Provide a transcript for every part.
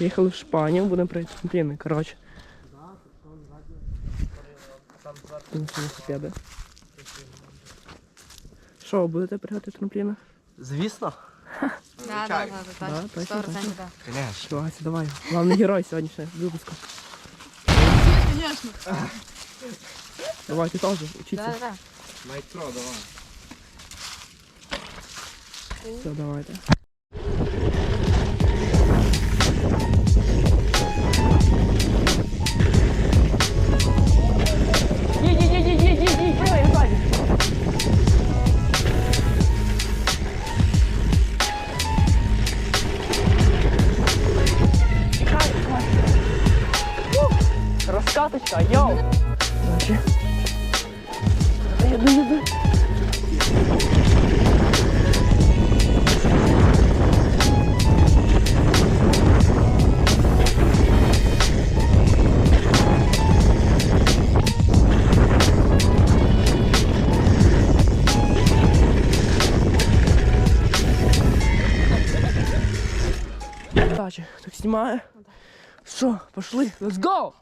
Приїхали в Шпанію, будемо пройти трампліни, коротше. Тут велосипеди. Що, будете пригати трампліни? Звісно. Да, да, да, Да, да, точно, Сто да. Конечно. Вася, давай. Главний герой сьогоднішнього випуску. Конечно. Давай, ти теж, учіться. Да, да. Майстро, давай. Все, давайте. Розкаточка, йоу. Короче. Їду, їду. Дача, так снимаю. Что, пошли, let's go!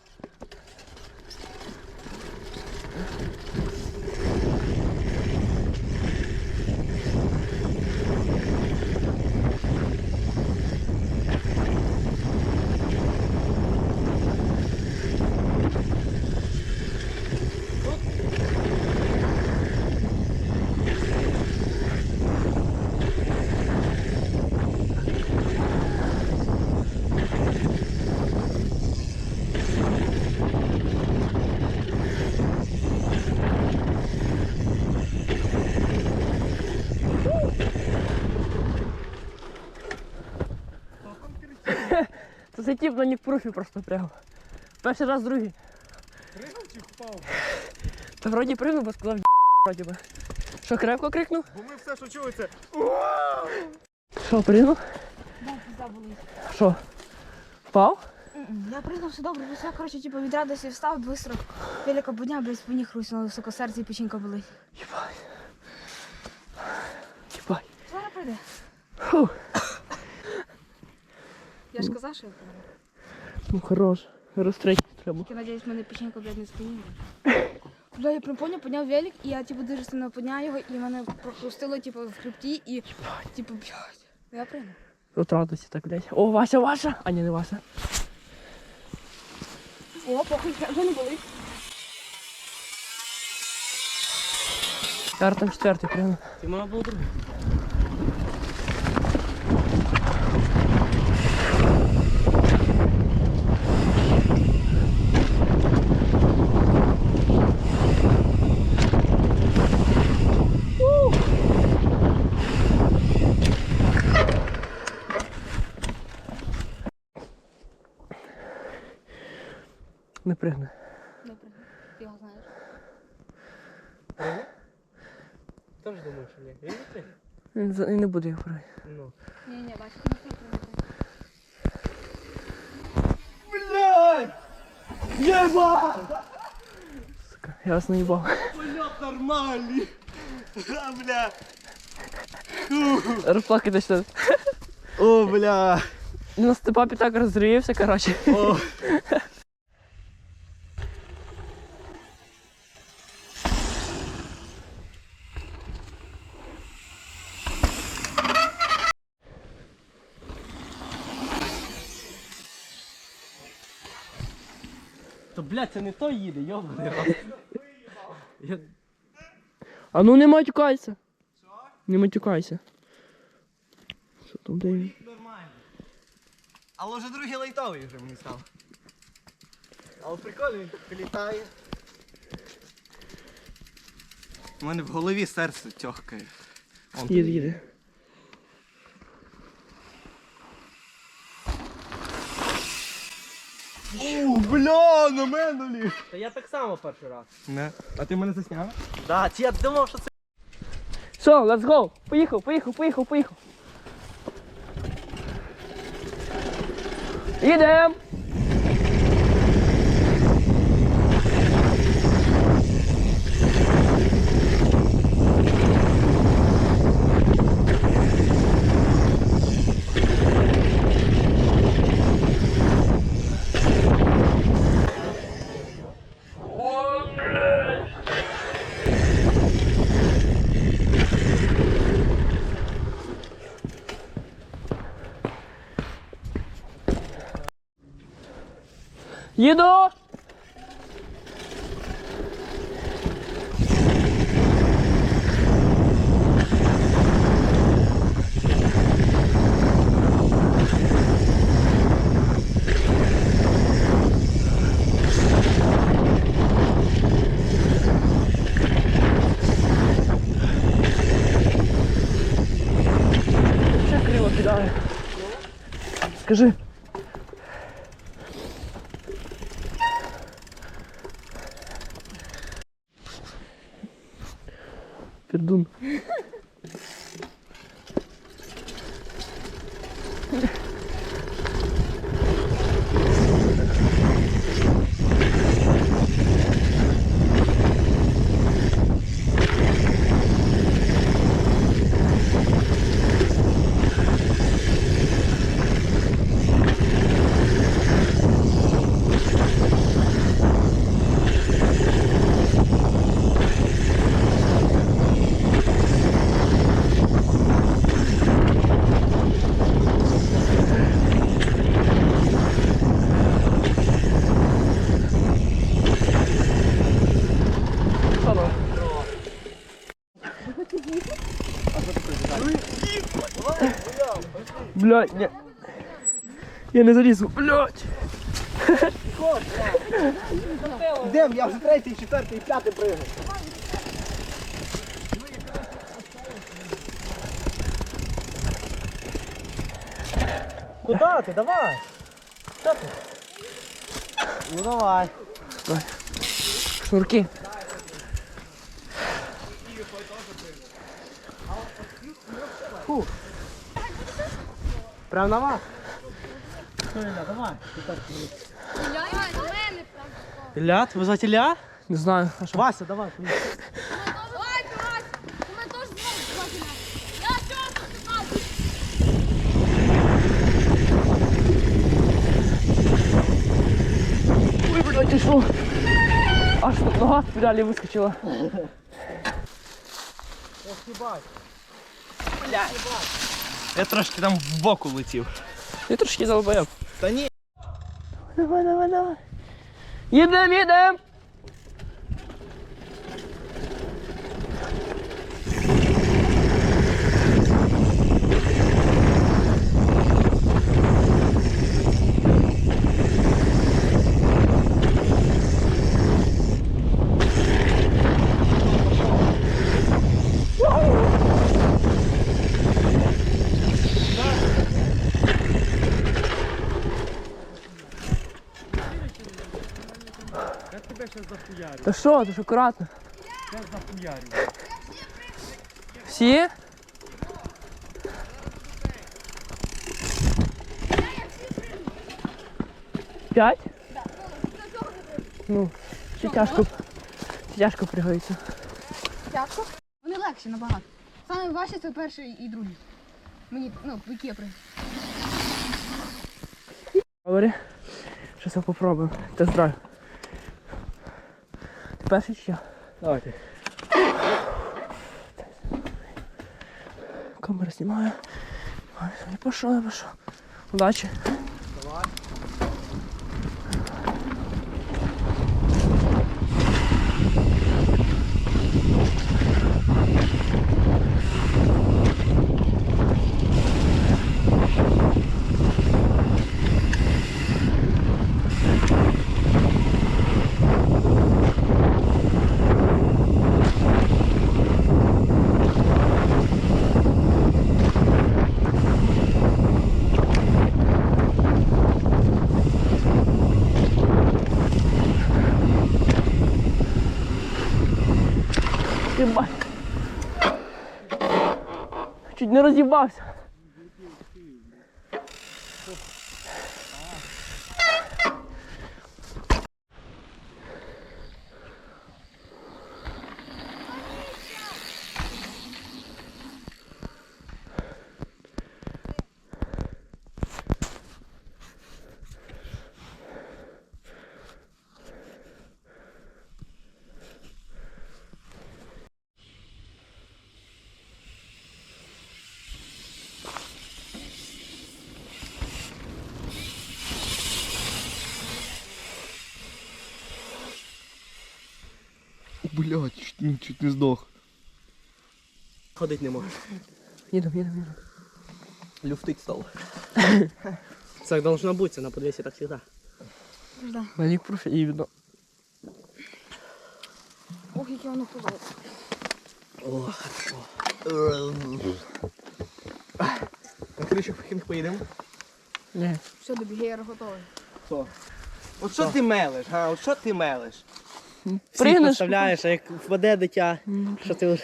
Це тип на нікпруфі просто прямо. Перший раз другий. Пригав чи впав? Та вроді пригнув, бо сказав вроді би. Що, крепко крикнув? Бо ми все, що чули, це Що, пригнув? Да, пизда болить. Що? Впав? Я пригнув все добре, все, коротше, типу, від радості встав, быстро. Велика будня, блядь, спині хрустнуло, високо серце і печінка болить. Єбать. Єбать. Зараз прийде. Фу. Я ж казав, що я прийду. Ну хорош. Розтреть треба. Я надіюсь, мене печінка, блядь, не спині. Бля, я прям поняв, підняв велик, і я, типу, дуже сильно підняв його, і мене прохрустило, типу, в хребті, і, типу, блядь. Я прийду. От радості так, блядь. О, Вася, Вася! А ні, не Вася. О, похуй, вже не болить. Зараз там четвертий пригнув. Ти мав був другий. Не пригне. Не прийду. Ти його знаєш. Теж думаю, що ні. Він не ти? Він за- він не буде його пригати. Ну. Ні, ні, бачиш, не прийду. Блядь! Єба! Сука, я вас наїбав. Польот нормальний! А, бля! Розплакати що. О, бля! На степапі так розрився, коротше. О. То, блядь, це не той їде, йобаний рот. Я... А ну не матюкайся. Не матюкайся. Що там де він? Нормально. Але вже другий лайтовий вже мені став. Але прикольно він так літає. У мене в голові серце тьохкає. Он Їде, їде. О, бля, на мене ліг. Та я так само перший раз. Не. А ти мене засняв? Да, я думав, що це. Все, let's go. Поїхав, поїхав, поїхав, поїхав. Їдем. Їду! Ще криво кидає. Скажи. Блядь, не. Я не залізу, блядь. Йдем, я вже третій, четвертий, п'ятий пригаю. Куда ти? Давай. Що ти? Ну давай. Шнурки. Прям на вас. Давай. Ілля, тебе звати Ілля? Не знаю, а що? Вася, давай. Давай, давай! У мене теж звати Я що тут Ой, блядь, ти що? Аж тут нога з педалі вискочила. Я трошки там в боку летів. Я трошки залбоєб. Та ні. Давай, давай, давай. Їдем, їдем. Та що, ж акуратно. Всі? П'ять? Ну, ще тяжко. ще Тяжко пригається. Тяжко? Вони легші набагато. Саме важче це перший і другий. Мені, ну, які я. Говори. Щось я попробуємо. Тест-драйв. Ти перший чи я? Давайте. Камера знімає. Пішов, пішов. Удачі. Чуть не роз'їбався. Блядь, чуть, чуть не здох. Ходить не можу. Їдемо, їдемо, їдемо. Люфтить стало. Так должно быть, на подвесе так всегда. Велик профі і видно. Ох, яке воно холодне. О, хорошо. На крышу не поїдемо? Ні. Все, до бігера готовий. Що? От що ти мелиш, га? От що ти мелиш? Всіх Пригнеш. представляєш, а як впаде дитя, що ти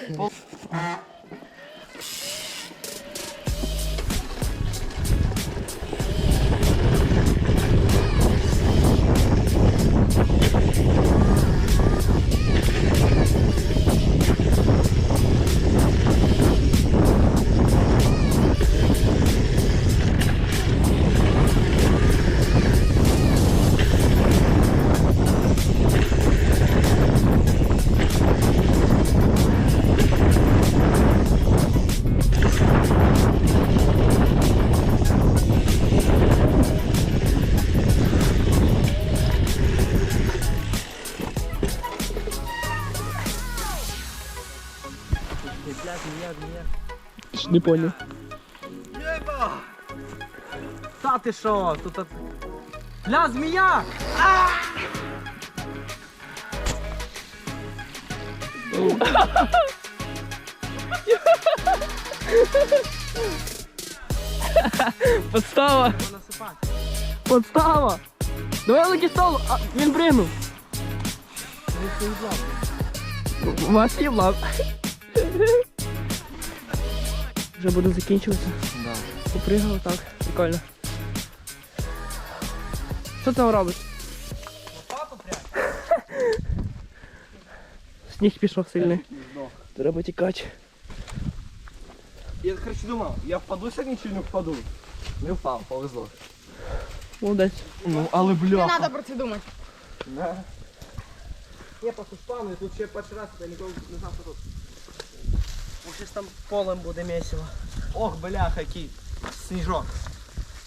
вже... Ж Не поняв. Та ти що? Тут... от- змія! Подстава! Подстава! Давай столу! А, він пригнув! У вас є влад. Вже буде закінчуватися. Да. Попригав так. Прикольно. Що там робиш? Сніг пішов сильний. Треба тікати. Я короче думав, я впаду сьогодні чи не впаду? Не впав, повезло. Молодець. Ну, але Не треба про це думати. Да. Я просто впав, і тут ще перший раз, я ніколи не знав, що тут. Щось там полем буде місиво. Ох, бляха, який сніжок.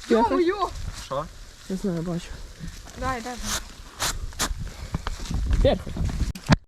Йо-йо! Що? Не знаю, бачу. Дай, дай. Перфект.